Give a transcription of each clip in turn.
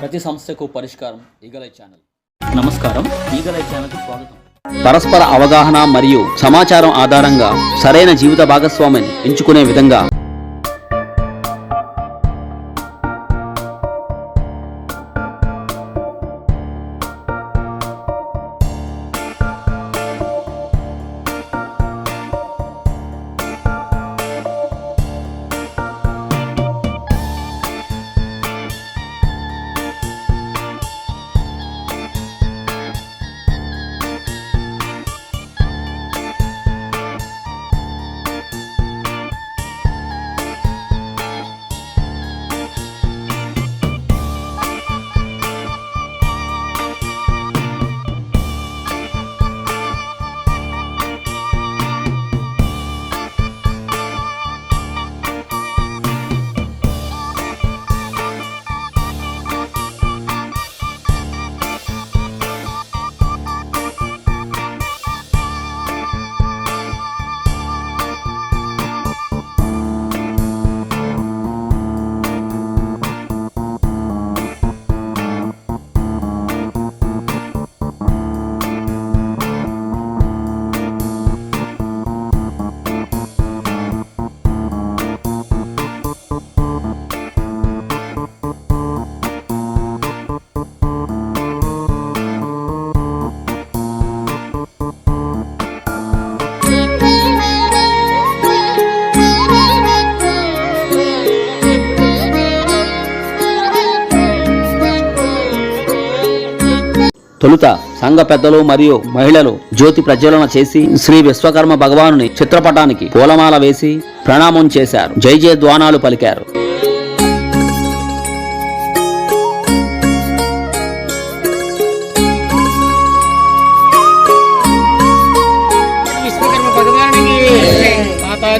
ప్రతి సమస్యకు పరిష్కారం ఈగలై ఛానల్. నమస్కారం. ఈగలై ఛానల్కి స్వాగతం. పరస్పర అవగాహన మరియు సమాచారం ఆధారంగా సరైన జీవిత భాగస్వామిని ఎంచుకునే విధంగా తొలుత సంఘ పెద్దలు మరియు మహిళలు జ్యోతి ప్రజ్వలన చేసి శ్రీ విశ్వకర్మ భగవానుని చిత్రపటానికి పూలమాల వేసి ప్రణామం చేశారు. జై జయ ద్వానాలు పలికారు.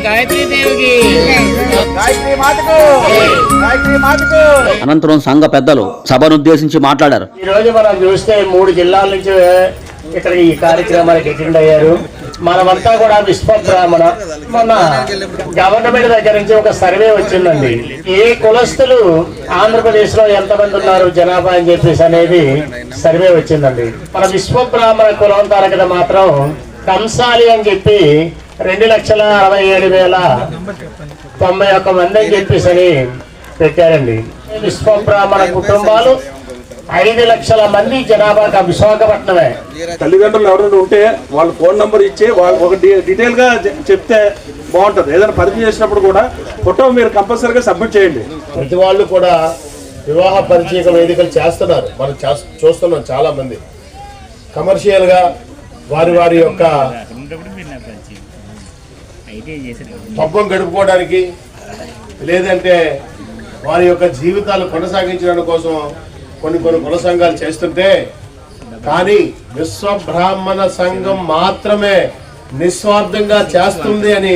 గాయత్రి దేవికి అనంతరం సంఘ పెద్దలు సభనుద్దేశించి మాట్లాడారు. ఈ రోజు మనం చూస్తే మూడు జిల్లాల నుంచి ఇక్కడ ఈ కార్యక్రమానికి అటెండ్ అయ్యారు. మనమంతా కూడా విశ్వ బ్రాహ్మణ. మొన్న గవర్నమెంట్ దగ్గర నుంచి ఒక సర్వే వచ్చిందండి. ఏ కులస్తులు ఆంధ్రప్రదేశ్లో ఎంతమంది ఉన్నారు జనాభా అని చెప్పేసి అనేది సర్వే వచ్చిందండి. మన విశ్వ బ్రాహ్మణ కులం తరగతి మాత్రం కంసాలి అని చెప్పి రెండు లక్షల అరవై ఏడు వేల తొంభై ఒక్క మంది అని చెప్పేసి అని పెట్టారండి. విశ్వ బ్రాహ్మణ కుటుంబాలు ఐదు లక్షల మంది జనాభా విశాఖపట్నమే. తల్లిదండ్రులు ఎవరైనా ఉంటే వాళ్ళ ఫోన్ నంబర్ ఇచ్చి వాళ్ళు ఒక డీటెయిల్గా చెప్తే బాగుంటది. ఏదైనా పరిచయం చేసినప్పుడు కూడా ఫోటో మీరు కంపల్సరీగా సబ్మిట్ చేయండి. ప్రతి వాళ్ళు కూడా వివాహ పరిచయ వేదికలు చేస్తున్నారు. మనం చేస్- చూస్తున్నాం చాలా మంది కమర్షియల్గా వారి వారి యొక్క పబ్బం గడుపుకోవడానికి లేదంటే వారి యొక్క జీవితాలు కొనసాగించడం కోసం కొన్ని కొన్ని కుల సంఘాలు చేస్తుంటే కానీ విశ్వ బ్రాహ్మణ సంఘం మాత్రమే నిస్వార్థంగా చేస్తుంది అని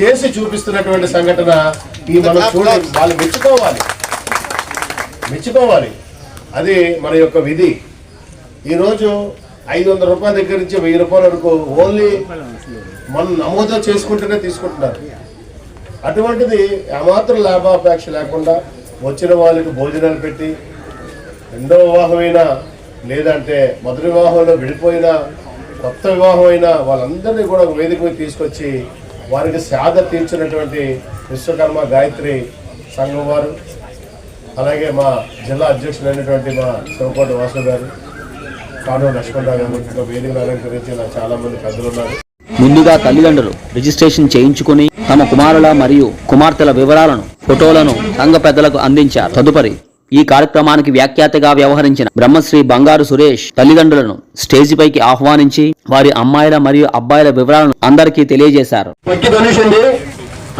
చేసి చూపిస్తున్నటువంటి సంఘటన ఈ మనం చూడండి. వాళ్ళు మెచ్చుకోవాలి. మెచ్చుకోవాలి. అది మన యొక్క విధి. ఈరోజు ఐదు వందల రూపాయల దగ్గర నుంచి వెయ్యి రూపాయల వరకు ఓన్లీ మనం నమోదు చేసుకుంటూనే తీసుకుంటున్నారు. అటువంటిది ఏమాత్రం లాభాపేక్ష లేకుండా వచ్చిన వాళ్ళకి భోజనాలు పెట్టి రెండో వివాహమైనా లేదంటే మొదటి వివాహంలో విడిపోయిన కొత్త వివాహం అయినా వాళ్ళందరినీ కూడా ఒక వేదిక మీద తీసుకొచ్చి వారికి సాధ తీర్చినటువంటి విశ్వకర్మ గాయత్రి సంఘం వారు అలాగే మా జిల్లా అధ్యక్షులైనటువంటి మా శివకోట వాసు గారు కాను లక్ష్మణరావు గారు ఇంకా వేదికను అలంకరించిన చాలా మంది పెద్దలు ఉన్నారు. ముందుగా తల్లిదండ్రులు రిజిస్ట్రేషన్ చేయించుకుని తమ కుమారుల మరియు కుమార్తెల వివరాలను ఫోటోలను సంఘ పెద్దలకు అందించారు. తదుపరి ఈ కార్యక్రమానికి వ్యాఖ్యాతగా వ్యవహరించిన బ్రహ్మశ్రీ బంగారు సురేష్ తల్లిదండ్రులను స్టేజి పైకి ఆహ్వానించి వారి అమ్మాయిల మరియు అబ్బాయిల వివరాలను అందరికీ తెలియజేశారు. పట్టి ధనుష్ అండి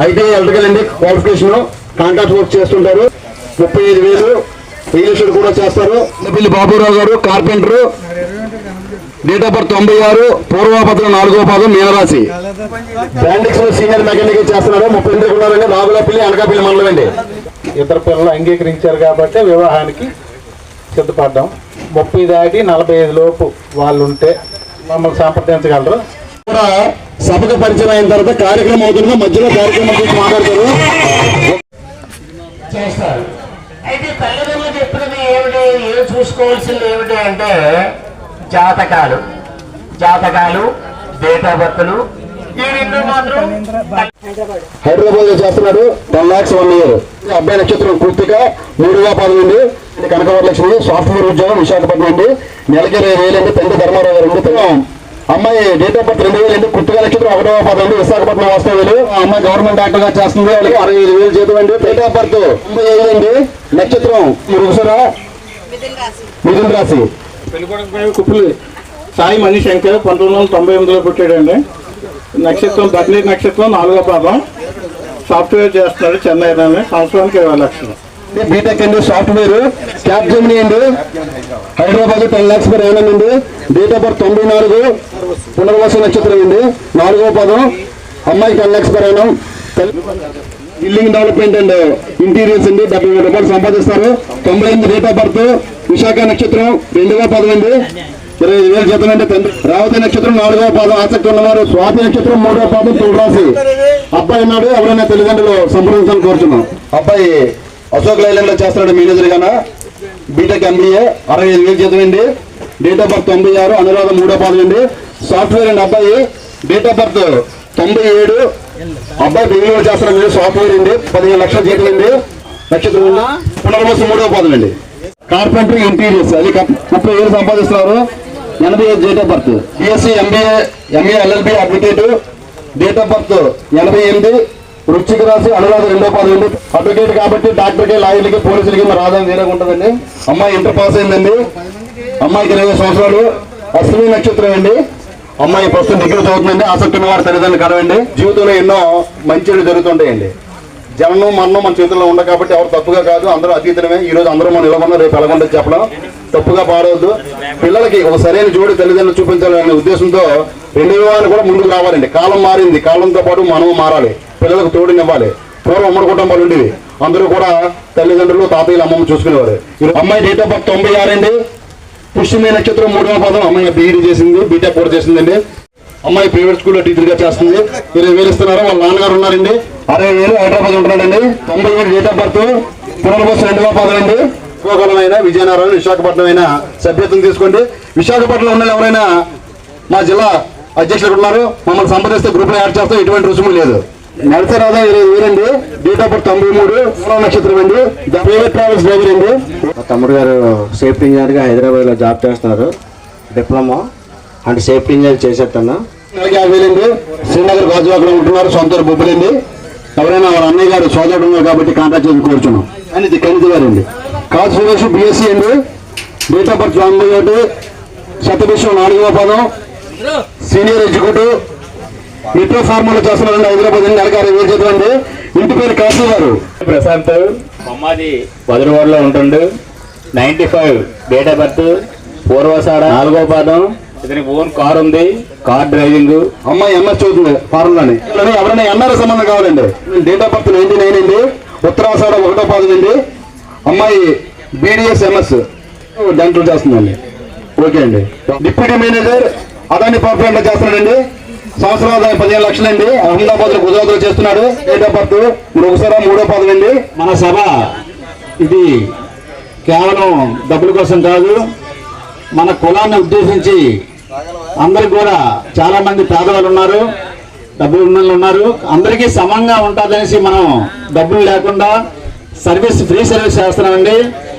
ఐటీ ఎలక్ట్రికల్ అండి క్వాలిఫికేషన్ కాంట్రాక్ట్ వర్క్ చేస్తుంటారు. ముప్పై ఐదు వేలు రియల్ కూడా చేస్తారు. పిల్లి బాబురావు గారు కార్పెంటర్ డేట్ ఆఫ్ బర్త్ తొంభై ఆరు పూర్వాపత్రం నాలుగో పాదం మీనరాశి. బ్రాండిక్స్లో సీనియర్ మెకానిక్ చేస్తున్నారు. ముప్పై ఎనిమిది ఉన్నారండి నాగులపల్లి అనకాపల్లి మండలం అండి. ఇద్దరు పిల్లలు అంగీకరించారు కాబట్టి వివాహానికి సిద్ధపడ్డాం. ముప్పై దాటి నలభై ఐదు లోపు వాళ్ళు ఉంటే మమ్మల్ని సంప్రదించగలరు. కూడా సభకు పరిచయం అయిన తర్వాత కార్యక్రమం అవుతుందో మధ్యలో కార్యక్రమం గురించి మాట్లాడతారు. చేస్తారు. అయితే ఏమిటి? ఏం చూసుకోవాల్సింది ఏమిటి అంటే జాతకాలు. జాతకాలు డేట్ ఆఫ్ బర్త్లు ఈ రెండు మాత్రం హైదరాబాద్లో చేస్తున్నాడు టెన్ లాక్స్ వన్ ఇయర్. అబ్బాయి నక్షత్రం కృతిక మూడుగా పదకొండు కనకవరలక్ష్మి సాఫ్ట్వేర్ ఉద్యోగం విశాఖపట్నం అండి నెలకి ఇరవై వేలు అండి తండ్రి ధర్మారావు గారు అండి అమ్మాయి డేట్ ఆఫ్ బర్త్ రెండు వేలు అండి కృతిక నక్షత్రం ఒకటవ పదండి విశాఖపట్నం వాస్తవ్యులు. ఆ అమ్మాయి గవర్నమెంట్ డాక్టర్గా చేస్తుంది. వాళ్ళకి అరవై ఐదు వేలు జీతం అండి. డేట్ ఆఫ్ బర్త్ ఐదు అండి నక్షత్రం. మురుగుసరా మిథున రాశి. కుప్పలు సాయి మణిశంకర్ పంతొమ్మిది వందల తొంభై ఎనిమిదిలో పుట్టాడండి. నక్షత్రం బట్లీ నక్షత్రం నాలుగో పాదం. సాఫ్ట్వేర్ చేస్తున్నాడు చెన్నైలోనే సంవత్సరానికి ఇరవై లక్షలు. బీటెక్ అండి సాఫ్ట్వేర్. క్యాప్ జెమిని అండి. Hyderabad ten lakhs per annum అండి డేట్ ఆఫ్ బర్త్ తొంభై నాలుగు. పునర్వాస నక్షత్రం అండి నాలుగో పదం. అమ్మాయి ten lakhs per building development and interiors అండి. డెబ్బై వేల రూపాయలు సంపాదిస్తారు. తొంభై ఎనిమిది డేట్ ఆఫ్ బర్త్ విశాఖ నక్షత్రం రెండుగా పదం అండి. ఇరవై ఐదు వేలు జీతం అంటే తండ్రి రావతి నక్షత్రం నాలుగవ పాదం ఆసక్తి ఉన్నవారు స్వాతి నక్షత్రం మూడవ పాదం తులరాశి. అబ్బాయి నాడు ఎవరైనా తల్లిదండ్రులు సంప్రదించాలని కోరుతున్నాం అబ్బాయి అశోక్ లైలాండ్లో చేస్తున్నాడు మేనేజర్ గాన? బీటెక్ ఎంబీఏ అరవై ఐదు వేలు జీతం అండి. డేట్ ఆఫ్ బర్త్ తొంభై ఆరు అనురాధ మూడో పాదం అండి. సాఫ్ట్వేర్ అండి అబ్బాయి. డేట్ ఆఫ్ బర్త్ తొంభై ఏడు అబ్బాయి బెంగళూరు చేస్తారండి మీరు సాఫ్ట్వేర్ అండి పదిహేను లక్షల జీతం అండి. నక్షత్రం పునర్వసం మూడవ పాదం అండి. ఇంటీరియర్స్ అది ముప్పై వేలు సంపాదిస్తున్నారు. ఎనభై ఐదు date of birth BSc MBA MA LLB advocate date of birth ఎనభై ఎనిమిది. వృశ్చిక రాసి అనురాధ రెండో పాదం అండి. అడ్వకేట్ కాబట్టి డాక్టర్కి లాయర్లకి పోలీసులకి మరి ఆదాయం వేరేగా ఉంటుందండి. అమ్మాయి ఇంటర్ పాస్ అయిందండి. అమ్మాయికి ఇరవై సంవత్సరాలు. అశ్విని నక్షత్రం అండి. అమ్మాయి ప్రస్తుతం డిగ్రీ చదువుతుందండి. ఆసక్తి ఉన్న వారి తల్లిదండ్రులు కలవండి. జీవితంలో ఎన్నో మంచి జరుగుతుంటాయండి. జననం మరణం మన చేతుల్లో ఉంది కాబట్టి ఎవరు తప్పుగా కాదు అందరూ అతీతమే. ఈ రోజు అందరూ మనం నిలబడిన రేపు ఎలాగొండదు చెప్పడం. తప్పుగా పాడవద్దు. పిల్లలకి ఒక సరైన జోడి తల్లిదండ్రులు చూపించాలనే ఉద్దేశంతో రెండు వివాహాలు కూడా ముందుకు రావాలండి. కాలం మారింది. కాలంతో పాటు మనం మారాలి. పిల్లలకు తోడునివ్వాలి. పూర్వం ఉమ్మడి కుటుంబాలు ఉండేవి. అందరూ కూడా తల్లిదండ్రులు తాతయ్యలు అమ్మమ్మ చూసుకునేవారు. అమ్మాయి డేట్ ఆఫ్ బర్త్ తొంభై ఆరు అండి పుష్యమే నక్షత్రం మూడవ పదం అమ్మాయి బీఈడీ చేసింది బీటెక్ కూడా చేసిందండి. అమ్మాయి ప్రైవేట్ స్కూల్లో టీచర్గా చేస్తుంది. ఇరవై వేలు ఇస్తున్నారు వాళ్ళ నాన్నగారు ఉన్నారండి. అరవై వేలు హైదరాబాద్ ఉంటున్నాడండి. తొంభై ఏడు డేట్ ఆఫ్ బర్త్ పునర్వసం రెండవ పదం అండి. శ్రీకాకుళం అయినా విజయనగరం విశాఖపట్నం అయినా సభ్యత్వం తీసుకోండి. విశాఖపట్నంలో ఉన్న ఎవరైనా మా జిల్లా అధ్యక్షులు ఉన్నారు మమ్మల్ని సంప్రదిస్తే గ్రూప్లో యాడ్ చేస్తాం ఎటువంటి రుసుము లేదు. నడిచే రాధా ఇరవై వేలండి డేట్ ఆఫ్ బర్త్ తొంభై మూడు మూడవ నక్షత్రం అండి. ప్రైవేట్ ట్రావెల్స్ డ్రైవర్ అండి. మా తమ్ముడు గారు సేఫ్టీ ఇంజనీర్గా హైదరాబాద్లో జాబ్ చేస్తున్నారు. డిప్లొమా అంటే సేఫ్టీ ఇంజనీర్ చేసేటన్నా. నెలకి యాభై వేలండి శ్రీనగర్ గాజువాకలో ఉంటున్నారు. సొంత బొబ్బులండి ఎవరైనా వాళ్ళ అన్నయ్య గారు సోదరుడు ఉన్నారు కాబట్టి కాంటాక్ట్ చేసి కోరుచున్నాం. అని ఇది కణితి గారు అండి. కాదు సురేష్ బిఎస్సీ అండి డేట్ ఆఫ్ బర్త్ తొంభై ఒకటి శతవిశ్వం నాలుగవ పదం. Senior executive. మెట్రో ఫార్మాలో చేస్తున్నారండి హైదరాబాద్ అండి చదువు అండి. ఇంటి పేరు కాశీ గారు. ప్రశాంత్ బొమ్మాది వదిలివాడలో ఉంటుండు. Ninety five date of birth పూర్వసాడ నాలుగో పాదం. ఇతనికి ఓన్ కార్ ఉంది కార్ డ్రైవింగ్. అమ్మాయి ఎంఎస్ చదువుతుంది ఫారెన్లోని. ఎవరైనా ఎన్ఆర్ సంబంధం కావాలండి. Date of birth ninety nine అండి. ఉత్తరాషాఢ ఒకటో పాదం అండి. అమ్మాయి బీడిఎస్ ఎంఎస్ డెంటల్ చేస్తుందండి. ఓకే అండి. డిప్యూటీ మేనేజర్ అదాని లో చేస్తున్నాడండి. సంవత్సరం ఆదాయం పదిహేను లక్షలండి. అహ్మదాబాద్లో గుజరాత్లో చేస్తున్నాడు. డేట్ ఆఫ్ బర్త్ ఒకసారి మూడో పదవండి అండి మన సభ ఇది కేవలం డబ్బుల కోసం కాదు మన కులాన్ని ఉద్దేశించి అందరికి కూడా చాలా మంది పేదవాళ్ళు ఉన్నారు డబ్బులు ఉన్న వాళ్ళు ఉన్నారు. అందరికీ సమంగా ఉంటుందనేసి మనం డబ్బులు లేకుండా సర్వీస్ ఫ్రీ సర్వీస్ చేస్తున్నామండి.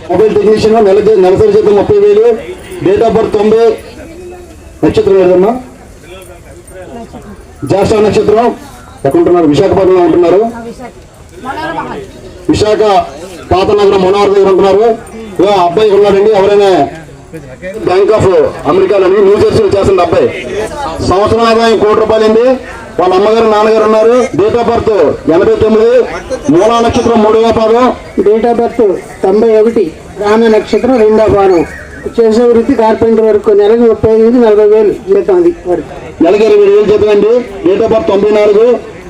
మొబైల్ టెక్నీషియన్ నెల నెలసరి జీతం ముప్పై వేలు. డేట్ ఆఫ్ బర్త్ తొంభై. నక్షత్రం ఏదమ్మా జ్యేష్ఠ నక్షత్రం ఎక్కడుంటున్నారు? విశాఖపట్నంలో ఉంటున్నారు. విశాఖ పాత నగరం మనోహర్ దగ్గర ఉంటున్నారు. ఇగో అబ్బాయి ఉన్నాడండి ఎవరైనా బ్యాంక్ ఆఫ్ అమెరికాలోని న్యూ జెర్సీలో చేస్తున్న అబ్బాయి. సంవత్సరం ఆదాయం కోటి రూపాయలండి వాళ్ళ అమ్మగారు నాన్నగారు ఉన్నారు. డేట్ ఆఫ్ బర్త్ ఎనభై తొమ్మిది. మూలా నక్షత్రం మూడవ పాదం డేట్ ఆఫ్ బర్త్ తొంభై ఒకటి. రామ నక్షత్రం రెండో పాదం చేసే వృత్తి కార్పెంటర్ వరకు నెలకు ముప్పై ఐదు నలభై వేలు జీతం అది వరకు. నెలకి ఇరవై వేలు జీతం అండి. డేట్ ఆఫ్ బర్త్ తొంభై నాలుగు.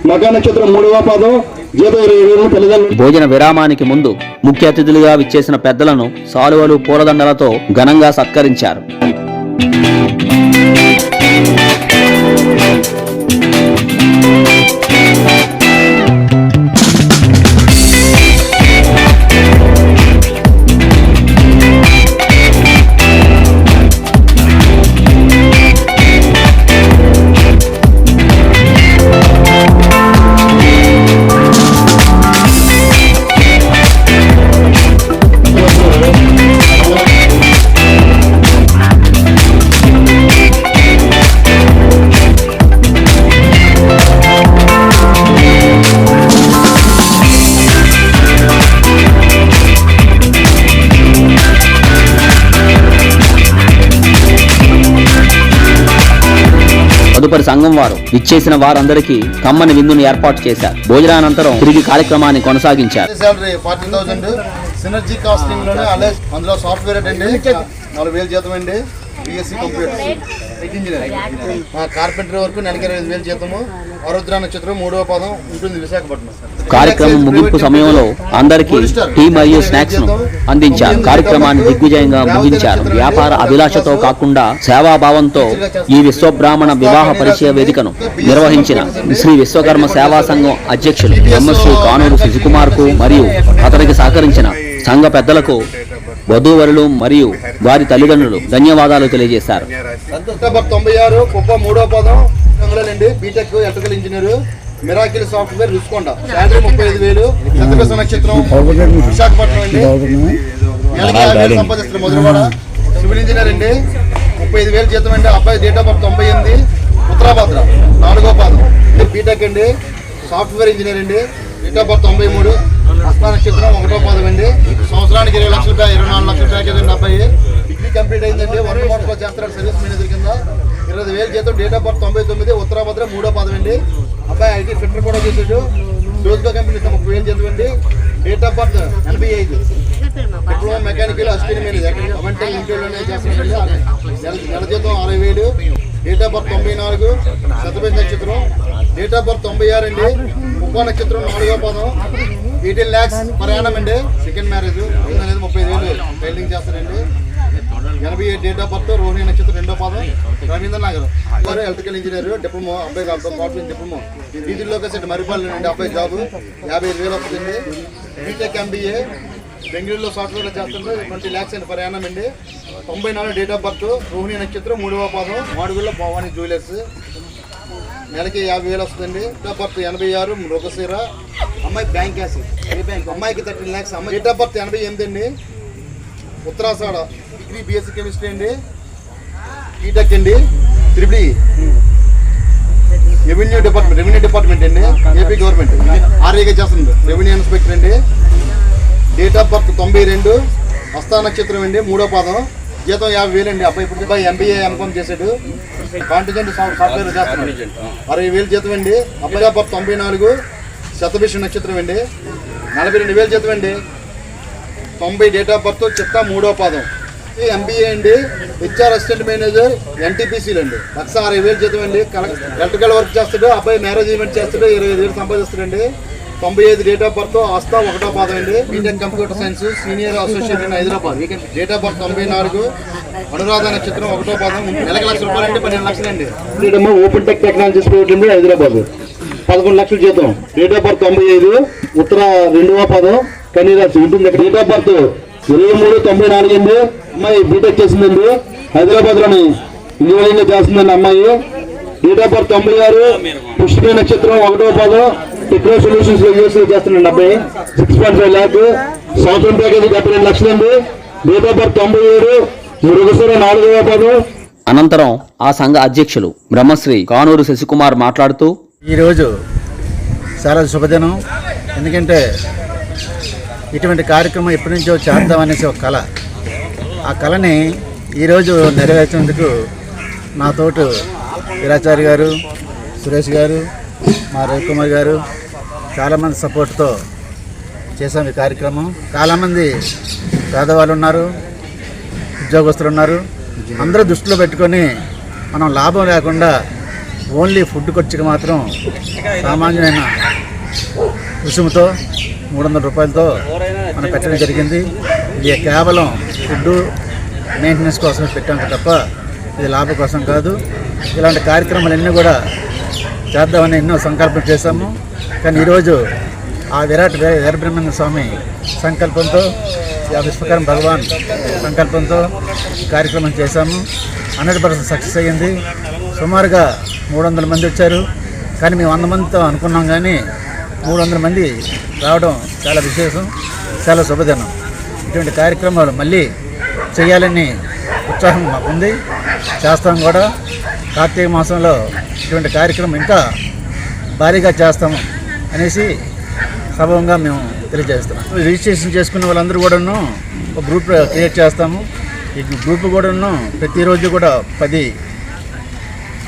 మకా నక్షత్రం మూడవ పాదం. జీతం ఇరవై వేలు తల్లిదండ్రులు భోజన విరామానికి ముందు ముఖ్య అతిథులుగా విచ్చేసిన పెద్దలను సాలువలు పూలదండలతో ఘనంగా సత్కరించారు. తదుపరి సంఘం వారు ఇచ్చేసిన వారందరికీ కమ్మని విందును ఏర్పాటు చేశారు. భోజనానంతరం తిరిగి కార్యక్రమాన్ని కొనసాగించారు. థౌసండ్ సినర్జీ కాస్టింగ్ అందులో సాఫ్ట్వేర్ అండి నాలుగు వేలు జీతం అండి. బిఎస్సి ఇంజనీర్ కార్పెంటర్ వరకు నెలకి ఇరవై వేలు జీతము. ఆరుద్ర నక్షత్రం మూడవ పదం ఉంటుంది విశాఖపట్నం. కార్యక్రమం ముగింపు సమయంలో అందరికీ టీ మరియు స్నాక్స్ను అందించారు. కార్యక్రమాన్ని దిగ్విజయంగా ముగించారు. వ్యాపార అభిలాషతో కాకుండా సేవాభావంతో ఈ విశ్వబ్రాహ్మణ వివాహ పరిచయ వేదికను నిర్వహించిన శ్రీ విశ్వకర్మ సేవా సంఘం అధ్యక్షులు బ్రహ్మశ్రీ కానూరు శశికుమార్కు మరియు అతనికి సహకరించిన సంఘ పెద్దలకు వధూవరులు మరియు వారి తల్లిదండ్రులు ధన్యవాదాలు తెలియజేశారు. అక్టోబర్ తొంభై ఆరు కుప్ప మూడో పదం BTech electrical engineer miracle software రుసుకోండ. Salary ముప్పై ఐదు వేలు శతకస నక్షత్రం విశాఖపట్నం అండి. సంపాదిస్తారు మొదలువాడ. సివిల్ ఇంజనీర్ అండి ముప్పై ఐదు వేలు జీతం అండి. అబ్బాయి డేట్ ఆఫ్ బర్త్ తొంభై ఎనిమిది ఉత్తరాభద్ర నాలుగో పాదం. బీటెక్ అండి సాఫ్ట్వేర్ ఇంజనీర్ అండి డేట్ ఆఫ్ బర్త్ తొంభై మూడు. హస్త నక్షత్రం ఒకటో పాదం అండి సంవత్సరానికి ఇరవై లక్షల ప్యా- ఇరవై నాలుగు లక్షల ప్యాకేజ్ అండి అబ్బాయి. డిగ్రీ కంప్లీట్ అయిందండి వన్ మోటార్లో చేస్తాడు సర్వీస్ మేనేజర్ కింద. ఇరవై వేలు జీతం డేట్ ఆఫ్ బర్త్ తొంభై తొమ్మిది ఉత్తరాభద్ర మూడో పాదం అండి అబ్బాయి ఐటీ ఫిట్టర్ కూడా చేసాడు రోజుగా కంపెనీ ముప్పై వేలు జీతం అండి డేట్ ఆఫ్ బర్త్ ఎనభై ఐదు. డిప్లొమా మెకానికల్ అసిస్టెంట్ మేనేజర్ అవంటే ఇంట్లోనే చేస్తున్నాడు. నెల జీతం అరవై వేలు. డేట్ ఆఫ్ బర్త్ తొంభై నాలుగు. శతపతి నక్షత్రం. డేట్ ఆఫ్ బర్త్ తొంభై ఆరు అండి. ముప్పై నక్షత్రం నాలుగో పదం. ఎయిటీన్ ల్యాక్స్ ప్రయాణం అండి. సెకండ్ మ్యారేజ్ అనేది ముప్పై వేలు. పెయింటింగ్ చేస్తారండి. ఎనభై ఏడు డేట్ ఆఫ్ బర్త్ రోహిణి నక్షత్రం రెండో పాదం. రవీంద్ర నగర్. వారు ఎలక్ట్రికల్ ఇంజనీర్ డిప్లమో అబ్బాయి సాఫ్ట్వేర్ డిప్లమో. వీధుల్లోకి సెట్ మరిపాలి అండి అబ్బాయి జాబ్ యాభై ఐదు వేలు వస్తుంది బీటెక్ ఎంబీఏ బెంగళూరులో సాఫ్ట్వేర్లో చేస్తున్నారు. ట్వంటీ ల్యాక్స్ అండి ప్రయాణం అండి. తొంభై నాలుగు డేట్ ఆఫ్ బర్త్ రోహిణి నక్షత్రం మూడవ పాదం. మాడుగుల్లో భవానీ జ్యువెలర్స్ నెలకి యాభై వేలు వస్తుందండి. డేట్ ఆఫ్ బర్త్ ఎనభై ఆరు మృగశీర. అమ్మాయి బ్యాంక్ ఏ బ్యాంక్? అమ్మాయికి థర్టీన్ ల్యాక్స్ అమ్మాయి డేట్ ఆఫ్ బర్త్ ఎనభై ఎనిమిది అండి. ఉత్తరాసాడ. డిగ్రీ బీఎస్సీ కెమిస్ట్రీ అండి. ఈటెక్ అండి. Triple revenue department revenue department అండి. AP government. ఆర్ఏగా చేస్తుంది. రెవెన్యూ ఇన్స్పెక్టర్ అండి. డేట్ ఆఫ్ బర్త్ తొంభై రెండు. హస్తా నక్షత్రం అండి మూడో పాదం. జీతం యాభై వేలు అండి. అబ్బాయి ఇప్పుడు అబ్బాయి ఎంబీఏ ఎన్కామ్ చేశాడు. కాంటిజెంట్ సాఫ్ట్వేర్ చేస్తున్నాడు. అరవై వేలు జీతం అండి. అబ్బాయి బర్త్ తొంభై నాలుగు. శతభిష నక్షత్రం అండి. నలభై రెండు వేల జీతం అండి. తొంభై డేట్ ఆఫ్ బర్త్ చిత్తా మూడో పాదం. ఈ ఎంబీఏ అండి. హెచ్ఆర్ అసిస్టెంట్ మేనేజర్ ఎన్టీపీసీలు అండి. లక్ష అరవై వేలు జీతం అండి. ఎలక్ట్రికల్ వర్క్ చేస్తాడు. అబ్బాయి మ్యారేజ్ ఈవెంట్ చేస్తాడు. ఇరవై ఐదు వేలు సంపాదిస్తాడండి. తొంభై ఐదు డేట్ ఆఫ్ బర్త్ ఆస్తా ఒకటో పాదం అండి. BTech computer science senior associate in Hyderabad. Date of birth తొంభై నాలుగు. అనురాధ నక్షత్రం ఒకటో పాదం. నెలకు లక్ష రూపాయలు అండి పన్నెండు లక్షలు అండి. Open tech technologies Hyderabad. పదకొండు లక్షలు జీతం డేట్ ఆఫ్ బర్త్ తొంభై ఐదు ఉత్తర రెండవ పదం కనీరాశి ఉంటుంది. అక్కడ డేట్ ఆఫ్ బర్త్ ఇరవై మూడు తొంభై నాలుగు అండి. అమ్మాయి బీటెక్ చేసిందండి. హైదరాబాద్లోని ఇంజనీరింగ్ చేస్తుందండి అమ్మాయి. డేట్ ఆఫ్ బర్త్ తొంభై ఆరు పుష్పి నక్షత్రం ఒకటో పదం టెక్నో సొల్యూషన్స్లో యూఎస్ చేస్తున్నాండి అబ్బాయి. సిక్స్ పాయింట్ ఫైవ్ ల్యాక్ సంవత్సరం ప్యాకేజీ డెబ్బై రెండు లక్షలు అండి. డేట్ ఆఫ్ బర్త్ తొంభై ఏడు మృగసర నాలుగవ పదం. అనంతరం ఆ సంఘ అధ్యక్షులు బ్రహ్మశ్రీ కానూరు శశికుమార్ మాట్లాడుతూ ఈరోజు చాలా శుభదినం. ఎందుకంటే ఇటువంటి కార్యక్రమం ఎప్పటి నుంచో చేద్దామనేసి ఒక కళ. ఆ కళని ఈరోజు నెరవేర్చేందుకు నాతోటి వీరాచారి గారు సురేష్ గారు మా రవికుమార్ గారు చాలామంది సపోర్ట్తో చేసాం ఈ కార్యక్రమం. చాలామంది పేదవాళ్ళు ఉన్నారు ఉద్యోగస్తులు ఉన్నారు. అందరూ దృష్టిలో పెట్టుకొని మనం లాభం లేకుండా ఓన్లీ ఫుడ్ ఖర్చుకి మాత్రం సామాన్యమైన రుసుముతో మూడు వందల రూపాయలతో మనం పెట్టడం జరిగింది. ఇది కేవలం ఫుడ్ మెయింటెనెన్స్ కోసమే పెట్టాం తప్ప ఇది లాభం కోసం కాదు. ఇలాంటి కార్యక్రమాలన్నీ కూడా చేద్దామని ఎన్నో సంకల్పం చేశాము. కానీ ఈరోజు ఆ విరాట్ వీ- వీరబ్రహ్మణ్య స్వామి సంకల్పంతో ఆ విశ్వకర్మ భగవాన్ సంకల్పంతో కార్యక్రమం చేశాము. హండ్రెడ్ పర్సెంట్ సక్సెస్ అయ్యింది. సుమారుగా మూడు వందల మంది వచ్చారు. కానీ మేము వంద మందితో అనుకున్నాం కానీ మూడు వందల మంది రావడం చాలా విశేషం చాలా శుభదినం. ఇటువంటి కార్యక్రమాలు మళ్ళీ చేయాలని ఉత్సాహం మాకుంది. చేస్తాం కూడా. కార్తీక మాసంలో ఇటువంటి కార్యక్రమం ఇంకా భారీగా చేస్తాము అనేసి సభవంగా మేము తెలియజేస్తున్నాం. రిజిస్ట్రేషన్ చేసుకున్న వాళ్ళందరూ కూడాను ఒక గ్రూప్ క్రియేట్ చేస్తాము. ఈ గ్రూప్ కూడాను ప్రతిరోజు కూడా పది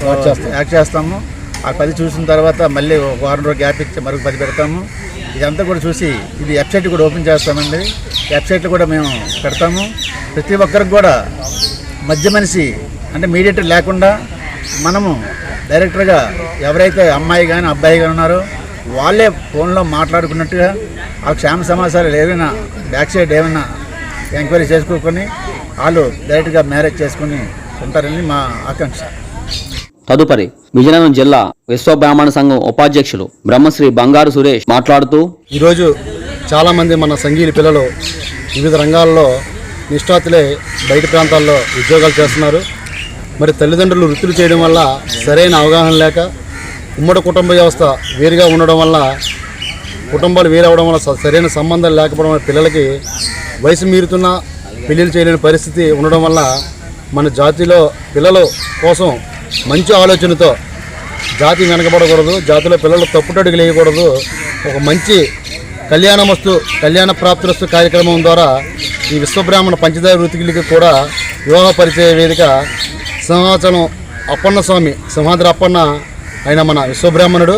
యాక్ట్ చేస్తాము. ఆ పది చూసిన తర్వాత మళ్ళీ ఒక వారం రోజు గ్యాప్ ఇచ్చి మరొక పది పెడతాము. ఇదంతా కూడా చూసి ఇది వెబ్సైట్ కూడా ఓపెన్ చేస్తామండి. వెబ్సైట్లు కూడా మేము పెడతాము. ప్రతి ఒక్కరికి కూడా మధ్య మనిషి అంటే మీడియేటర్ లేకుండా మనము డైరెక్టర్గా ఎవరైతే అమ్మాయి కానీ అబ్బాయి కానీ ఉన్నారో వాళ్ళే ఫోన్లో మాట్లాడుకున్నట్టుగా ఆ క్షేమ సమాచారాలు ఏమైనా బ్యాక్ సైడ్ ఏమైనా ఎంక్వైరీ చేసుకోకొని వాళ్ళు డైరెక్ట్గా మ్యారేజ్ చేసుకుని ఉంటారని మా ఆకాంక్ష. తదుపరి విజయనగరం జిల్లా విశ్వ బ్రాహ్మణ సంఘం ఉపాధ్యక్షులు బ్రహ్మశ్రీ బంగారు సురేష్ మాట్లాడుతూ ఈరోజు చాలామంది మన సంగీత పిల్లలు వివిధ రంగాల్లో నిష్ఠాతులే బయట ప్రాంతాల్లో ఉద్యోగాలు చేస్తున్నారు. మరి తల్లిదండ్రులు వృత్తులు చేయడం వల్ల సరైన అవగాహన లేక ఉమ్మడి కుటుంబ వ్యవస్థ వేరుగా ఉండడం వల్ల కుటుంబాలు వేరవడం వల్ల సరైన సంబంధాలు లేకపోవడం వల్ల పిల్లలకి వయసు మీరుతున్న పెళ్ళిళ్ళు చేయలేని పరిస్థితి ఉండడం వల్ల మన జాతిలో పిల్లల కోసం మంచి ఆలోచనతో జాతి వెనకబడకూడదు జాతిలో పిల్లలు తప్పుటడుగు వేయకూడదు. ఒక మంచి కళ్యాణమస్తు కళ్యాణ ప్రాప్తిరస్తు కార్యక్రమం ద్వారా ఈ విశ్వబ్రాహ్మణ పంచదార వృత్తికి కూడా వివాహ పరిచయ వేదిక సింహాచలం అప్పన్న స్వామి సింహాద్రి అప్పన్న ఆయన మన విశ్వబ్రాహ్మణుడు.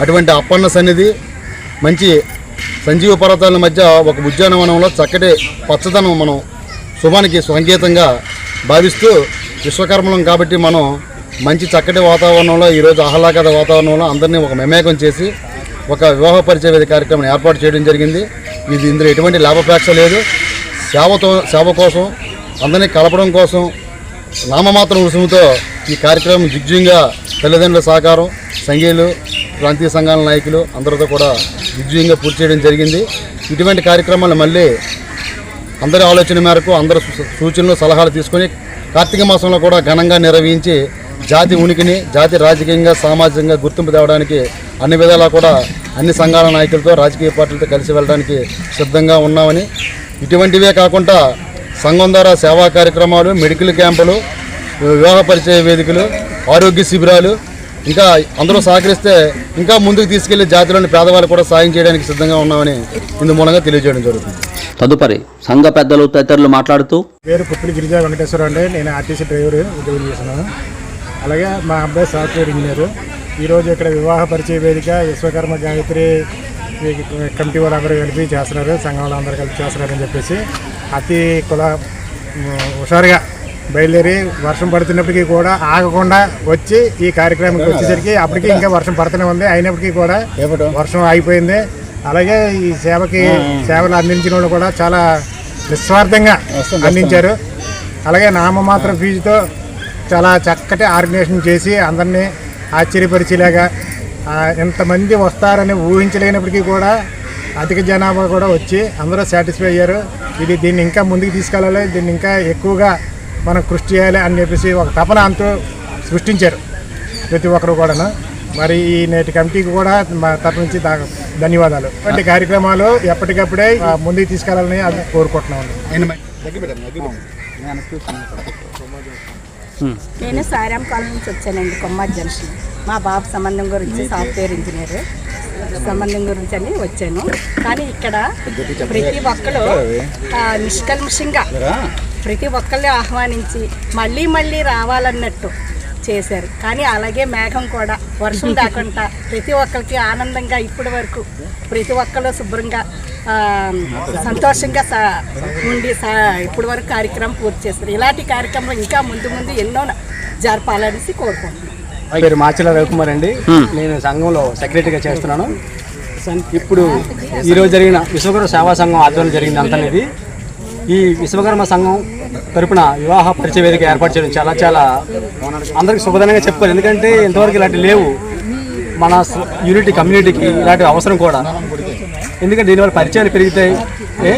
అటువంటి అప్పన్న సన్నిధి మంచి సంజీవ పర్వతాల మధ్య ఒక ఉద్యానవనంలో చక్కటి పచ్చదనం మనం శుభానికి సంకేతంగా భావిస్తూ విశ్వకర్మలం కాబట్టి మనం మంచి చక్కటి వాతావరణంలో ఈరోజు ఆహ్లాదకర వాతావరణంలో అందరినీ ఒక మెమేకం చేసి ఒక వివాహ పరిచయ వేదిక కార్యక్రమం ఏర్పాటు చేయడం జరిగింది. ఇది ఇందులో ఎటువంటి లాభపేక్ష లేదు. సేవతో సేవ కోసం అందరినీ కలపడం కోసం నామమాత్రం రుసుముతో ఈ కార్యక్రమం దిగ్విజయంగా తల్లిదండ్రుల సహకారం సంఘీయులు ప్రాంతీయ సంఘాల నాయకులు అందరితో కూడా దిగ్విజయంగా పూర్తి చేయడం జరిగింది. ఇటువంటి కార్యక్రమాలు మళ్ళీ అందరి ఆలోచన మేరకు అందరి సూచనలు సలహాలు తీసుకొని కార్తీక మాసంలో కూడా ఘనంగా నిర్వహించి జాతి ఉనికిని జాతి రాజకీయంగా సామాజికంగా గుర్తింపు తేవడానికి అన్ని విధాలా కూడా అన్ని సంఘాల నాయకులతో రాజకీయ పార్టీలతో కలిసి వెళ్ళడానికి సిద్ధంగా ఉన్నామని. ఇటువంటివే కాకుండా సంఘం ద్వారా సేవా కార్యక్రమాలు మెడికల్ క్యాంపులు వివాహ పరిచయ వేదికలు ఆరోగ్య శిబిరాలు ఇంకా అందరూ సహకరిస్తే ఇంకా ముందుకు తీసుకెళ్ళి జాతిలోని పేదవాళ్ళు కూడా సాయం చేయడానికి సిద్ధంగా ఉన్నామని ఇందు మూలంగా తెలియజేయడం జరుగుతుంది. తదుపరి సంఘ పెద్దలు తదితరులు మాట్లాడుతూ పేరు పుప్పిలి గిరిజా వెంకటేశ్వర అండి. నేను ఆర్టీసీ డ్రైవర్ ఉద్యోగం చేస్తున్నాను. అలాగే మా అబ్బాయి సాఫ్ట్వేర్ ఇంజనీర్. ఈరోజు ఇక్కడ వివాహ పరిచయ వేదిక విశ్వకర్మ గాయత్రి కమిటీ వాళ్ళందరూ కలిపి చేస్తున్నారు. సంఘం వాళ్ళందరూ కలిపి చేస్తున్నారని చెప్పేసి అతి కుల హుషారుగా బయలుదేరి వర్షం పడుతున్నప్పటికీ కూడా ఆగకుండా వచ్చి ఈ కార్యక్రమానికి వచ్చేసరికి అప్పటికి ఇంకా వర్షం పడుతూనే ఉంది. అయినప్పటికీ కూడా వర్షం ఆగిపోయింది. అలాగే ఈ సేవకి సేవలు అందించిన వాళ్ళు కూడా చాలా నిస్వార్థంగా అందించారు. అలాగే నామమాత్రం ఫీజుతో చాలా చక్కటి ఆర్గనైజేషన్ చేసి అందరినీ ఆశ్చర్యపరిచేలాగా ఎంతమంది వస్తారని ఊహించలేనప్పటికీ కూడా అధిక జనాభా కూడా వచ్చి అందరూ సాటిస్ఫై అయ్యారు. ఇది దీన్ని ఇంకా ముందుకు తీసుకెళ్ళాలి దీన్ని ఇంకా ఎక్కువగా మనం కృషి చేయాలి అని చెప్పేసి ఒక తపన అంటూ సృష్టించారు ప్రతి ఒక్కరు కూడాను. మరి ఈ నేటి కమిటీకి కూడా మా తరపు నుంచి ధన్యవాదాలు. ఇటువంటి కార్యక్రమాలు ఎప్పటికప్పుడే ముందుకు తీసుకెళ్ళాలని అది కోరుకుంటున్నాం నేను సారాం కాలం నుంచి వచ్చానండి కొమ్మ జంక్షన్. మా బాబు సంబంధం గురించి సాఫ్ట్వేర్ ఇంజనీర్. సంబంధం గురించి అని వచ్చాను. కానీ ఇక్కడ ప్రతి ఒక్కరు నిష్కల్మషంగా ప్రతి ఒక్కరిని ఆహ్వానించి మళ్ళీ మళ్ళీ రావాలన్నట్టు చేశారు. కానీ అలాగే మేఘం కూడా వర్షం రాకుండా ప్రతి ఒక్కరికి ఆనందంగా ఇప్పటి వరకు ప్రతి ఒక్కరు శుభ్రంగా సంతోషంగా సా ఉండి సా ఇప్పటి వరకు కార్యక్రమం పూర్తి చేస్తారు ఇలాంటి కార్యక్రమం ఇంకా ముందు ముందు ఎన్నో జరపాలనేసి కోరుకుంటున్నాను పేరు మాచల రవికుమార్ అండి. నేను సంఘంలో సెక్రటరీగా చేస్తున్నాను. ఇప్పుడు ఈరోజు జరిగిన విశ్వకర్మ సేవా సంఘం ఆధ్వర్యంలో జరిగింది అంతా ఇది ఈ విశ్వకర్మ సంఘం తరపున వివాహ పరిచయ వేదిక ఏర్పాటు చేయడం చాలా చాలా అందరికి శుభదనంగా చెప్పుకోవాలి. ఎందుకంటే ఇంతవరకు ఇలాంటి లేవు. మన యూనిటీ కమ్యూనిటీకి ఇలాంటి అవసరం కూడా. ఎందుకంటే దీనివల్ల పరిచయాలు పెరుగుతాయి ఏ?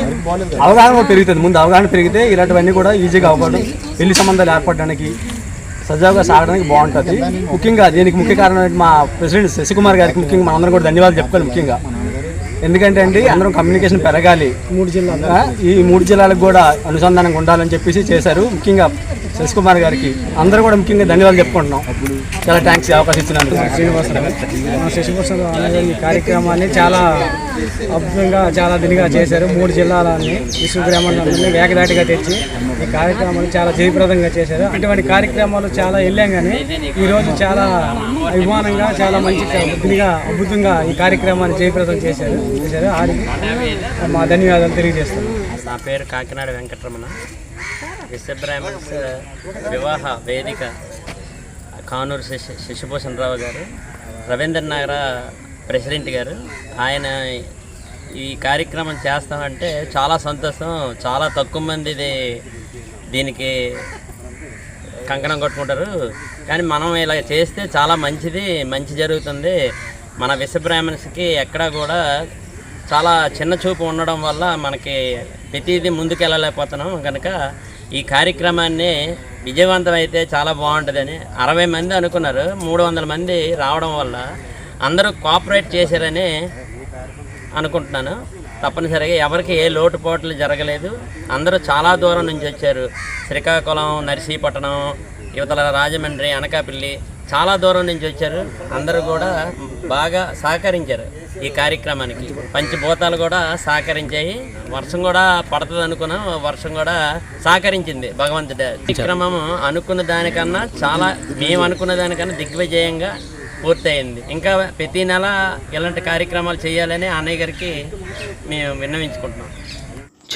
అవగాహన కూడా పెరుగుతుంది. ముందు అవగాహన పెరిగితే ఇలాంటివన్నీ కూడా ఈజీగా అవ్వడం పెళ్ళి సంబంధాలు ఏర్పడడానికి సజావుగా సాగడానికి బాగుంటుంది. ముఖ్యంగా దీనికి ముఖ్య కారణం మా ప్రెసిడెంట్ శశికుమార్ గారికి ముఖ్యంగా మనందరం కూడా ధన్యవాదాలు చెప్పుకోవాలి ముఖ్యంగా. ఎందుకంటే అండి అందరం కమ్యూనికేషన్ పెరగాలి. మూడు జిల్లాలు. ఈ మూడు జిల్లాలకు కూడా అనుసంధానంగా ఉండాలని చెప్పేసి చేశారు. ముఖ్యంగా శశికుమార్ గారికి అందరూ కూడా ముఖ్యంగా ధన్యవాదాలు చెప్పుకుంటున్నాం. చాలా థ్యాంక్స్ అవకాశం ఇచ్చినందుకు. శశిభూషణ్ అనే ఈ కార్యక్రమాన్ని చాలా అద్భుతంగా చాలా దినిగా చేశారు. మూడు జిల్లాలని విశ్వగ్రామాన్ని ఏకదాటిగా తెచ్చి ఈ కార్యక్రమాన్ని చాలా జయప్రదంగా చేశారు. ఇటువంటి కార్యక్రమాలు చాలా వెళ్ళాం కానీ ఈరోజు చాలా అభిమానంగా చాలా మంచి దినిగా అద్భుతంగా ఈ కార్యక్రమాన్ని జయప్రదం చేశారు. చేశారు. వారికి మా ధన్యవాదాలు తెలియజేస్తాను నా పేరు కాకినాడ వెంకటరమణ. విశ్వబ్రాహ్మణ్స్ వివాహ వేదిక కానూరు శశి శశిభూషణ్ రావు గారు రవీంద్ర నగర ప్రెసిడెంట్ గారు. ఆయన ఈ కార్యక్రమం చేస్తామంటే చాలా సంతోషం చాలా తక్కువ మంది దీనికి కంకణం కొట్టుకుంటారు. కానీ మనం ఇలా చేస్తే చాలా మంచిది మంచి జరుగుతుంది. మన విశ్వబ్రాహ్మణ్స్కి ఎక్కడా కూడా చాలా చిన్న చూపు ఉండడం వల్ల మనకి ప్రతిదీ ముందుకెళ్ళలేకపోతున్నాం. కనుక ఈ కార్యక్రమాన్ని విజయవంతం అయితే చాలా బాగుంటుందని అరవై మంది అనుకున్నారు. మూడు వందల మంది రావడం వల్ల అందరూ కోఆపరేట్ చేశారని అనుకుంటున్నాను. తప్పనిసరిగా ఎవరికి ఏ లోటుపోట్లు జరగలేదు. అందరూ చాలా దూరం నుంచి వచ్చారు. శ్రీకాకుళం నర్సీపట్నం యువతల రాజమండ్రి అనకాపల్లి చాలా దూరం నుంచి వచ్చారు. అందరూ కూడా బాగా సహకరించారు. ఈ కార్యక్రమానికి. పంచభూతాలు కూడా సహకరించాయి. వర్షం కూడా పడుతుంది అనుకున్నాం. వర్షం కూడా సహకరించింది భగవంతుడి కార్యక్రమం అనుకున్న దానికన్నా చాలా మేము అనుకున్న దానికన్నా దిగ్విజయంగా పూర్తయింది. ఇంకా ప్రతి నెల ఇలాంటి కార్యక్రమాలు చేయాలని అన్నయ్య గారికి మేము విన్నవించుకుంటున్నాం.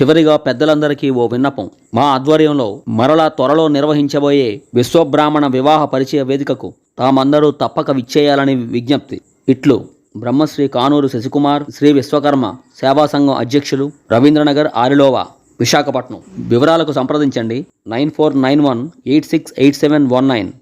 చివరిగా పెద్దలందరికీ ఓ విన్నపం. మా ఆధ్వర్యంలో మరలా త్వరలో నిర్వహించబోయే విశ్వబ్రాహ్మణ వివాహ పరిచయ వేదికకు తామందరూ తప్పక విచ్చేయాలని విజ్ఞప్తి. ఇట్లు. బ్రహ్మశ్రీ కానూరు శశికుమార్ శ్రీ విశ్వకర్మ సేవా సంఘం అధ్యక్షులు రవీంద్రనగర్ ఆరిలోవా విశాఖపట్నం. వివరాలకు సంప్రదించండి. Nine four nine one eight six eight seven one nine.